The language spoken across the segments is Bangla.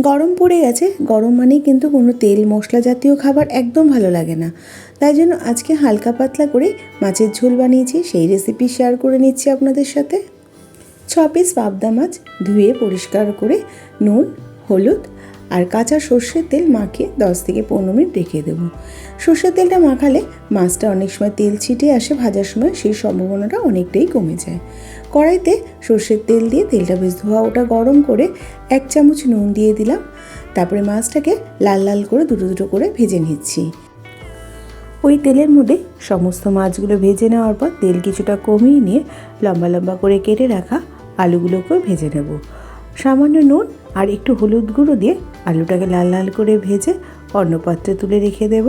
গরম পড়ে গেছে। গরম মানেই কিন্তু কোনো তেল, মশলা জাতীয় খাবার একদম ভালো লাগে না। তাই জন্য আজকে হালকা পাতলা করে মাছের ঝোল বানিয়েছি। সেই রেসিপি শেয়ার করে নিচ্ছি আপনাদের সাথে। ছ পিস পাবদা মাছ ধুয়ে পরিষ্কার করে নুন, হলুদ আর কাঁচা সর্ষের তেল মাখিয়ে দশ থেকে পনেরো মিনিট রেখে দেবো। সর্ষের তেলটা মাখালে মাছটা অনেক সময় তেল ছিটে আসে, ভাজার সময় সেই সম্ভাবনাটা অনেকটাই কমে যায়। কড়াইতে সর্ষের তেল দিয়ে তেলটা বেশ ধোয়া ওটা গরম করে এক চামচ নুন দিয়ে দিলাম। তারপরে মাছটাকে লাল লাল করে দুটো দুটো করে ভেজে নিচ্ছি। ওই তেলের মধ্যে সমস্ত মাছগুলো ভেজে নেওয়ার পর তেল কিছুটা কমিয়ে নিয়ে লম্বা লম্বা করে কেটে রাখা আলুগুলোকেও ভেজে নেব। সামান্য নুন আর একটু হলুদ গুঁড়ো দিয়ে আলুটাকে লাল লাল করে ভেজে অন্য পাত্রে তুলে রেখে দেব।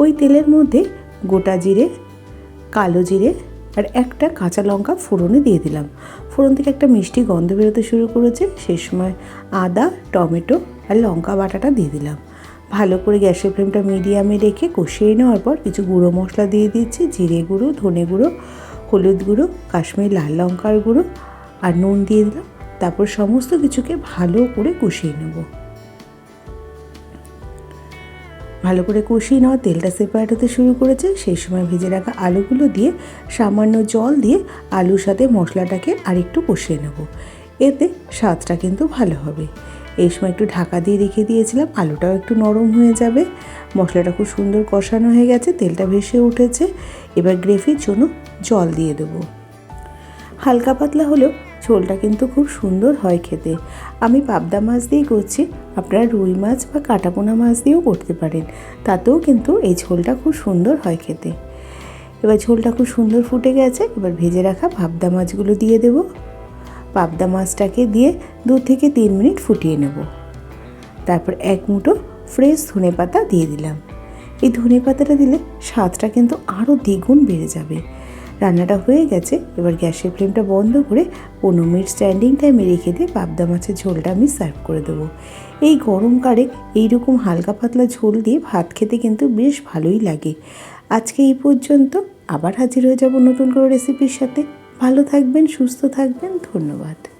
ওই তেলের মধ্যে গোটা জিরে, কালো জিরে আর একটা কাঁচা লঙ্কা ফোড়নে দিয়ে দিলাম। ফোড়ন থেকে একটা মিষ্টি গন্ধ বেরোতে শুরু করেছে। সেই সময় আদা, টমেটো আর লঙ্কা বাটাটা দিয়ে দিলাম। ভালো করে গ্যাসের ফ্লেমটা মিডিয়ামে রেখে কষিয়ে নেওয়ার পর কিছু গুঁড়ো মশলা দিয়ে দিচ্ছি। জিরে গুঁড়ো, ধনে গুঁড়ো, হলুদ গুঁড়ো, কাশ্মীর লাল লঙ্কার গুঁড়ো আর নুন দিয়ে দিলাম। তারপর সমস্ত কিছুকে ভালো করে কষিয়ে নেব। ভালো করে কষিয়ে নেওয়া তেলটা সেপারেট হতে শুরু করেছে। সেই সময় ভেজে রাখা আলুগুলো দিয়ে সামান্য জল দিয়ে আলুর সাথে মশলাটাকে আরেকটু কষিয়ে নেব। এতে স্বাদটা কিন্তু ভালো হবে। এই সময় একটু ঢাকা দিয়ে রেখে দিয়েছিলাম। আলুটাও একটু নরম হয়ে যাবে। মশলাটা খুব সুন্দর কষানো হয়ে গেছে। তেলটা ভেসে উঠেছে। এবার গ্রেভির জন্য জল দিয়ে দেবো। হালকা পাতলা হলেও ঝোলটা কিন্তু খুব সুন্দর হয় খেতে। আমি পাবদা মাছ দিয়েই করছি, আপনারা রুই মাছ বা কাটাপোনা মাছ দিয়েও করতে পারেন, তাতেও কিন্তু এই ঝোলটা খুব সুন্দর হয় খেতে। এবার ঝোলটা খুব সুন্দর ফুটে গেছে, এবার ভেজে রাখা পাবদা মাছগুলো দিয়ে দেব। পাবদা মাছটাকে দিয়ে দু থেকে তিন মিনিট ফুটিয়ে নেব। তারপর এক মুঠো ফ্রেশ ধনে পাতা দিয়ে দিলাম। এই ধনে পাতাটা দিলে স্বাদটা কিন্তু আরও দ্বিগুণ বেড়ে যাবে। রান্নাটা হয়ে গেছে। এবার গ্যাসের ফ্লেমটা বন্ধ করে পনেরো মিনিট স্ট্যান্ডিং টাইমে রেখে দিয়ে পাবদা মাছের ঝোলটা আমি সার্ভ করে দেবো। এই গরমকালে এইরকম হালকা পাতলা ঝোল দিয়ে ভাত খেতে কিন্তু বেশ ভালোই লাগে। আজকে এই পর্যন্ত আবার হাজির হয়ে যাব নতুন কোনো রেসিপির সাথে। ভালো থাকবেন, সুস্থ থাকবেন, ধন্যবাদ।